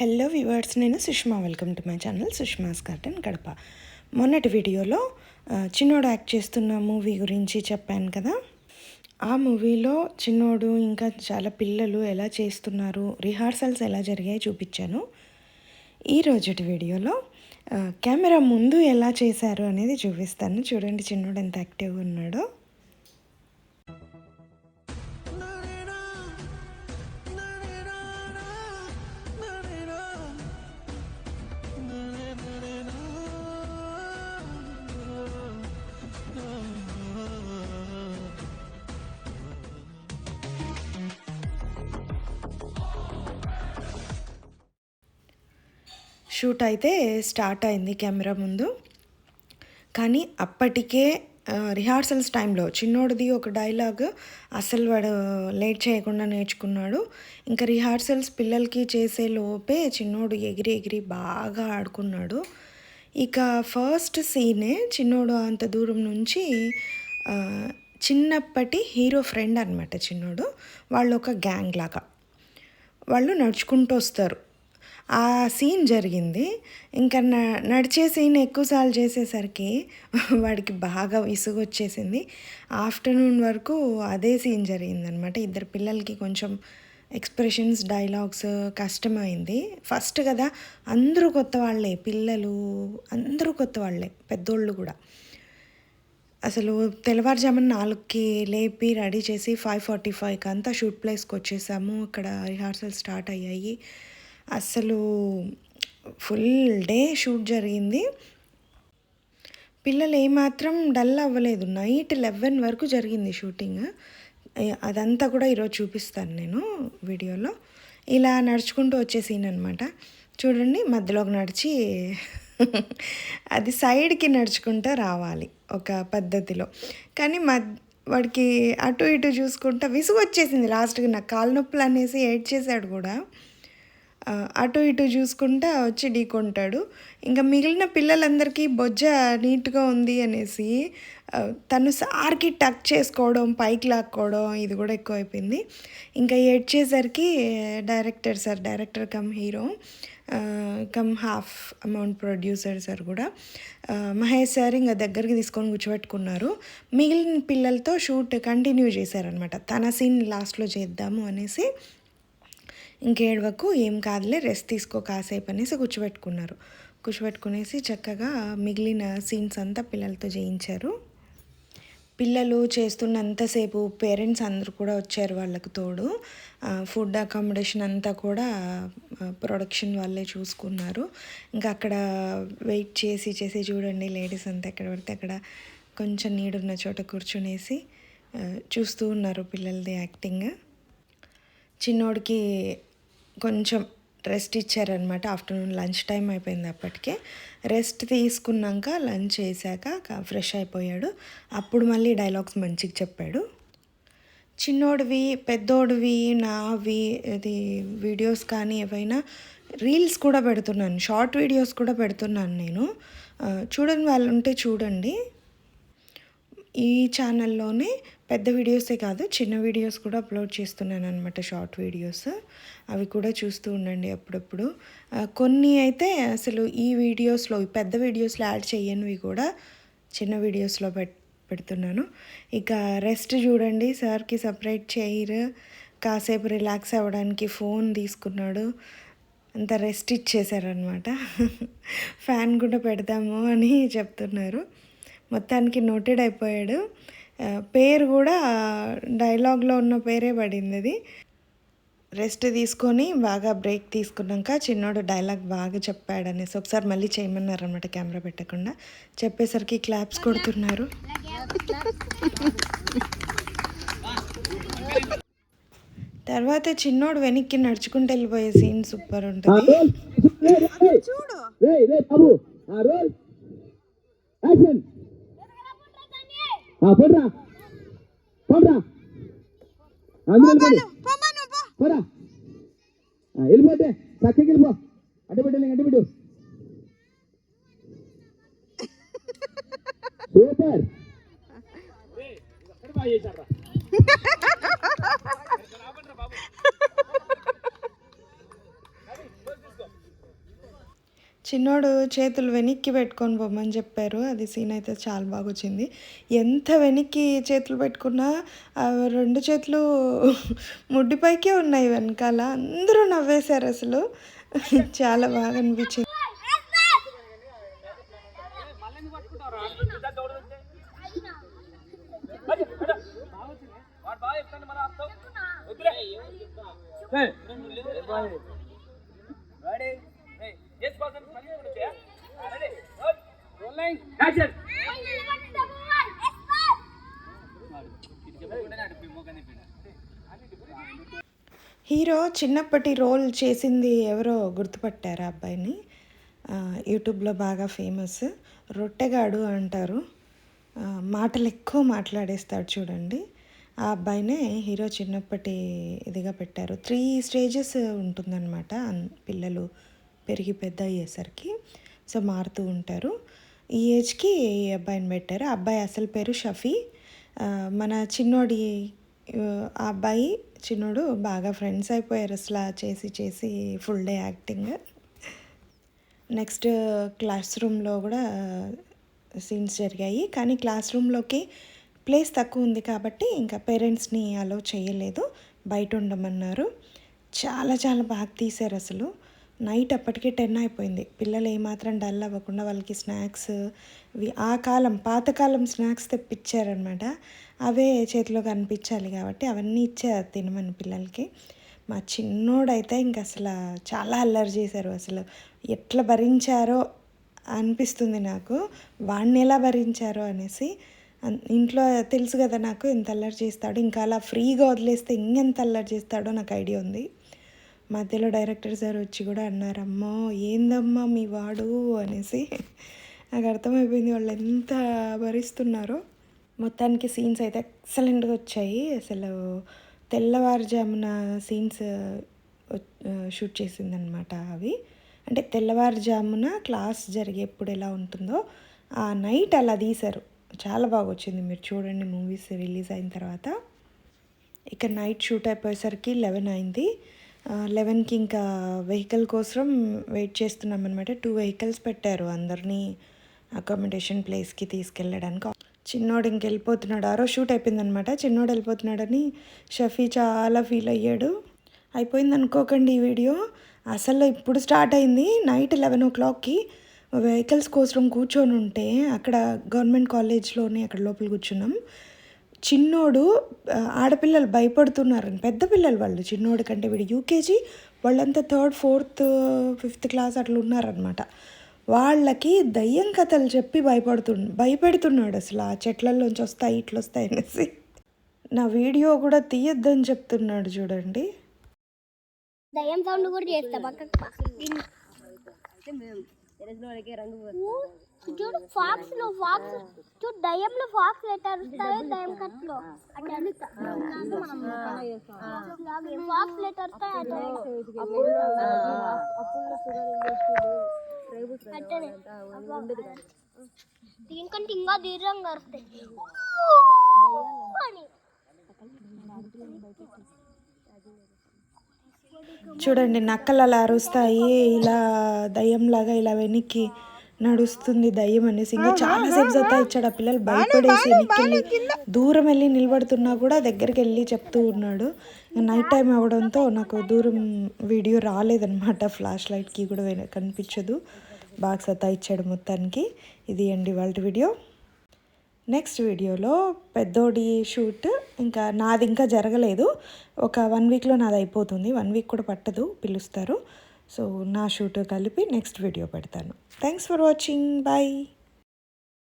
Hello viewers నేను Sushma. Welcome to my channel Sushma's garden గడప మొన్నటి వీడియోలో చిన్నోడు యాక్ట్ చేస్తున్న మూవీ గురించి చెప్పాను కదా. ఆ మూవీలో చిన్నోడు ఇంకా చాలా పిల్లలు ఎలా చేస్తున్నారు రిహార్సల్స్ ఎలా జరిగాయి చూపించాను. ఈ రోజుటి వీడియోలో కెమెరా ముందు ఎలా చేశారు అనేది చూపిస్తాను. చూడండి చిన్నోడు ఎంత యాక్టివ్గా ఉన్నాడో. షూట్ అయితే స్టార్ట్ అయింది కెమెరా ముందు. కానీ అప్పటికే రిహార్సల్స్ టైంలో చిన్నోడిది ఒక డైలాగ్ అసలు వాడు లేట్ చేయకుండా నేర్చుకున్నాడు. ఇంకా రిహార్సల్స్ పిల్లలకి చేసే లోపే చిన్నోడు ఎగిరి ఎగిరి బాగా ఆడుకున్నాడు. ఇక ఫస్ట్ సీనే చిన్నోడు అంత దూరం నుంచి చిన్నప్పటి హీరో ఫ్రెండ్ అనమాట చిన్నోడు. వాళ్ళు ఒక గ్యాంగ్ లాగా. వాళ్ళు నడుచుకుంటూ వస్తారు. ఆ సీన్ జరిగింది. ఇంకా న నడిచే సీన్ ఎక్కువసార్లు చేసేసరికి వాడికి బాగా విసుగు వచ్చేసింది. ఆఫ్టర్నూన్ వరకు అదే సీన్ జరిగిందనమాట. ఇద్దరు పిల్లలకి కొంచెం ఎక్స్ప్రెషన్స్ డైలాగ్స్ కష్టమైంది. ఫస్ట్ కదా అందరూ కొత్త వాళ్ళే పిల్లలు అందరూ కొత్త వాళ్ళే పెద్దోళ్ళు కూడా. అసలు తెల్లవారుజామున నాలుగుకి లేపి రెడీ చేసి ఫైవ్ ఫార్టీ ఫైవ్కి అంతా షూట్ ప్లేస్కి వచ్చేసాము. ఇక్కడ రిహార్సల్ స్టార్ట్ అయ్యాయి. అసలు ఫుల్ డే షూట్ జరిగింది. పిల్లలు ఏమాత్రం డల్ అవ్వలేదు. నైట్ లెవెన్ వరకు జరిగింది షూటింగ్. అదంతా కూడా ఈరోజు చూపిస్తాను నేను వీడియోలో. ఇలా నడుచుకుంటూ వచ్చే సీన్ అనమాట చూడండి మధ్యలోకి నడిచి అది సైడ్కి నడుచుకుంటూ రావాలి ఒక పద్ధతిలో. కానీ మద్ వాడికి అటు ఇటు చూసుకుంటా విసుగు వచ్చేసింది లాస్ట్కి. నాకు కాలు నొప్పులు అనేసి ఏడ్ చేశాడు కూడా. అటు ఇటు చూసుకుంటా వచ్చి ఢీకొంటాడు ఇంకా మిగిలిన పిల్లలందరికీ బొజ్జ నీట్గా ఉంది అనేసి తను సార్కి టక్ చేసుకోవడం పైకి లాక్కోవడం ఇది కూడా ఎక్కువైపోయింది. ఇంకా ఏడ్చేసరికి director sir director cum hero cum half amount producer sir కూడా మహేష్ సార్ ఇంకా దగ్గరికి తీసుకొని కూర్చోబెట్టుకున్నారు. మిగిలిన పిల్లలతో షూట్ కంటిన్యూ చేశారనమాట తన సీన్ లాస్ట్లో చేద్దాము అనేసి ఇంకేడవకు ఏం కాదులే రెస్ట్ తీసుకో కాసేపు అనేసి కూర్చోబెట్టుకున్నారు. కూర్చోబెట్టుకునేసి చక్కగా మిగిలిన సీన్స్ అంతా పిల్లలతో చేయించారు. పిల్లలు చేస్తున్నంతసేపు పేరెంట్స్ అందరూ కూడా వచ్చారు వాళ్ళకు తోడు. ఫుడ్ అకామిడేషన్ అంతా కూడా ప్రొడక్షన్ వాళ్ళే చూసుకున్నారు. ఇంకా అక్కడ వెయిట్ చేసి చేసి చూడండి లేడీస్ అంతా ఎక్కడ పడితే అక్కడ కొంచెం నీడున్న చోట కూర్చునేసి చూస్తూ ఉన్నారు పిల్లలది యాక్టింగ్. చిన్నోడికి కొంచెం రెస్ట్ ఇచ్చారనమాట. ఆఫ్టర్నూన్ లంచ్ టైం అయిపోయింది అప్పటికే. రెస్ట్ తీసుకున్నాక లంచ్ చేశాక ఫ్రెష్ అయిపోయాడు. అప్పుడు మళ్ళీ డైలాగ్స్ మంచిగా చెప్పాడు. చిన్నోడివి పెద్దోడివి నావి ఇది వీడియోస్ కానీ ఏవైనా రీల్స్ కూడా పెడుతున్నాను. షార్ట్ వీడియోస్ కూడా పెడుతున్నాను నేను. చూడని వాళ్ళు ఉంటే చూడండి. ఈ ఛానల్లోనే పెద్ద వీడియోసే కాదు చిన్న వీడియోస్ కూడా అప్లోడ్ చేస్తున్నాను అనమాట షార్ట్ వీడియోస్ అవి కూడా చూస్తూ ఉండండి అప్పుడప్పుడు. కొన్ని అయితే అసలు ఈ వీడియోస్లో ఈ పెద్ద వీడియోస్లో యాడ్ చేయనివి కూడా చిన్న వీడియోస్లో పెట్ పెడుతున్నాను. ఇక రెస్ట్ చూడండి సార్కి సపరేట్ చైర్ కాసేపు రిలాక్స్ అవ్వడానికి ఫోన్ తీసుకున్నాడు. అంత రెస్ట్ ఇచ్చేసారనమాట ఫ్యాన్ కూడా పెడదాము అని చెప్తున్నారు. మొత్తానికి నోటెడ్ అయిపోయాడు. పేరు కూడా డైలాగ్లో ఉన్న పేరే పడింది అది. రెస్ట్ తీసుకొని బాగా బ్రేక్ తీసుకున్నాక చిన్నోడు డైలాగ్ బాగా చెప్పాడు అనేసి ఒకసారి మళ్ళీ చేయమన్నారు అనమాట కెమెరా పెట్టకుండా. చెప్పేసరికి క్లాప్స్ కొడుతున్నారు. తర్వాత చిన్నోడు వెనక్కి నడుచుకుంటూ వెళ్ళిపోయే సీన్ సూపర్ ఉంటుంది. రే రే బాబు ఆ రోల్ యాక్షన్ ఆ పోడ్రా పోడ్రా అందరూ వెళ్ళిపోండి పోరా ఆ, వెళ్ళిపోతే చక్కకి వెళ్ళిపో. అడ్డుపెట్టు అడ్డుపెట్టు సూపర్. చిన్నోడు చేతులు వెనక్కి పెట్టుకొని పోమని చెప్పారు. అది సీన్ అయితే చాలా బాగా వచ్చింది. ఎంత వెనక్కి చేతులు పెట్టుకున్నా ఆ రెండు చేతులు ముడ్డిపైకే ఉన్నాయి వెనకాల. అందరూ నవ్వేశారు అసలు. చాలా బాగా అనిపించింది. హీరో చిన్నప్పటి రోల్ చేసింది ఎవరో గుర్తుపట్టారు ఆ అబ్బాయిని యూట్యూబ్లో బాగా ఫేమస్. రొట్టెగాడు అంటారు. మాటలు ఎక్కువ మాట్లాడేస్తాడు చూడండి. ఆ అబ్బాయినే హీరో చిన్నప్పటి ఇదిగా పెట్టారు. త్రీ స్టేజెస్ ఉంటుందన్నమాట. అన్- పిల్లలు పెరిగి పెద్ద అయ్యేసరికి. సో మారుతూ ఉంటారు. ఈ ఏజ్కి ఈ అబ్బాయిని పెట్టారు. ఆ అబ్బాయి అసలు పేరు షఫీ. మన చిన్నోడి ఆ, అబ్బాయి చిన్నోడు బాగా ఫ్రెండ్స్ అయిపోయారు అసలు చేసి చేసి full day acting next class రూమ్లో కూడా సీన్స్ జరిగాయి. కానీ క్లాస్ రూమ్లోకి ప్లేస్ తక్కువ ఉంది కాబట్టి ఇంకా పేరెంట్స్ని అలో చేయలేదు. బయట ఉండమన్నారు. చాలా చాలా బాగా తీశారు అసలు. నైట్ అప్పటికే టెన్ అయిపోయింది. పిల్లలు ఏమాత్రం డల్ అవ్వకుండా వాళ్ళకి స్నాక్స్ ఇవి- ఆ కాలం పాతకాలం స్నాక్స్ తెప్పించారనమాట అవే చేతిలో కనిపించాలి కాబట్టి అవన్నీ ఇచ్చారు తినమని పిల్లలకి. మా చిన్నోడైతే ఇంక అసలు చాలా అల్లరి చేశారు అసలు. ఎట్లా భరించారో అనిపిస్తుంది నాకు. వాడిని ఎలా భరించారో అనేసి. అన్- ఇంట్లో తెలుసు కదా నాకు ఎంత అల్లరి చేస్తాడో. ఇంకా అలా ఫ్రీగా వదిలేస్తే ఇంకెంత అల్లరి చేస్తాడో నాకు ఐడియా ఉంది. మధ్యలో డైరెక్టర్ సార్ వచ్చి కూడా అన్నారు అమ్మో ఏందమ్మా మీ వాడు? అనేసి. నాకు అర్థమైపోయింది వాళ్ళు ఎంత భరిస్తున్నారో. మొత్తానికి సీన్స్ అయితే ఎక్సలెంట్గా వచ్చాయి. అసలు తెల్లవారుజామున సీన్స్ షూట్ చేసిందనమాట అవి. అంటే తెల్లవారుజామున క్లాస్ జరిగేప్పుడు ఎలా ఉంటుందో ఆ నైట్ అలా తీశారు. చాలా బాగా వచ్చింది. మీరు చూడండి మూవీస్ రిలీజ్ అయిన తర్వాత. ఇక నైట్ షూట్ అయిపోయేసరికి లెవెన్ అయింది. లెవెన్కి ఇంకా వెహికల్ కోసం వెయిట్ చేస్తున్నాం అనమాట టూ వెహికల్స్ పెట్టారు అందరినీ అకామిడేషన్ ప్లేస్కి తీసుకెళ్ళడానికి. చిన్నోడు ఇంక వెళ్ళిపోతున్నాడు ఆరో షూట్ అయిపోయిందనమాట చిన్నోడు వెళ్ళిపోతున్నాడని షఫీ చాలా ఫీల్ అయ్యాడు. అయిపోయింది అనుకోకండి ఈ వీడియో. అసలు ఇప్పుడు స్టార్ట్ అయింది నైట్ లెవెన్ ఓ క్లాక్కి వెహికల్స్ కోసం కూర్చొని ఉంటే అక్కడ గవర్నమెంట్ కాలేజ్లోనే అక్కడ లోపల కూర్చున్నాం. చిన్నోడు ఆడపిల్లలు భయపడుతున్నారు పెద్ద పిల్లలు వాళ్ళు చిన్నోడు కంటే వీడు యూకేజీ వాళ్ళంతా థర్డ్ ఫోర్త్ ఫిఫ్త్ క్లాస్ అట్లా ఉన్నారనమాట వాళ్ళకి దయ్యం కథలు చెప్పి భయపడుతు భయపెడుతున్నాడు అసలు ఆ చెట్లలోంచి వస్తాయి ఇట్లా వస్తాయి అనేసి. నా వీడియో కూడా తీయొద్దని చెప్తున్నాడు చూడండి. దయ్యం సౌండ్ కూడా చేస్తా చూడు ఫాక్స్లో ఫాక్స్ చూడు దయ్యంలో ఫాక్స్ ఎట్లా అరుస్తాయో దయ్యం కట్లో ఫాక్స్ లెటర్ అరుస్తాయి దీనికంటే ఇంకా దీర్ఘంగా అరుస్తాయి చూడండి నక్కలు అలా అరుస్తాయి ఇలా దయ్యంలాగా ఇలా వెనక్కి నడుస్తుంది దయ్యం అనేసి. ఇంకా చాలా సేపు సత్తా ఇచ్చాడు ఆ పిల్లలు. భయపడేసి వెనక్కి దూరం వెళ్ళి నిలబడుతున్నా కూడా దగ్గరికి వెళ్ళి చెప్తూ ఉన్నాడు. నైట్ టైం అవ్వడంతో నాకు దూరం వీడియో రాలేదన్నమాట. ఫ్లాష్ లైట్కి కూడా కనిపించదు. బాగా సత్తా ఇచ్చాడు మొత్తానికి. ఇది అండి వాళ్ళ వీడియో. నెక్స్ట్ వీడియోలో పెద్దోడి షూట్ ఇంకా నాది ఇంకా జరగలేదు. ఒక వన్ వీక్లో నాది అయిపోతుంది. వన్ వీక్ కూడా పట్టదు పిలుస్తారు. సో నా షూట్ కలిపి నెక్స్ట్ వీడియో పెడతాను. Thanks for watching bye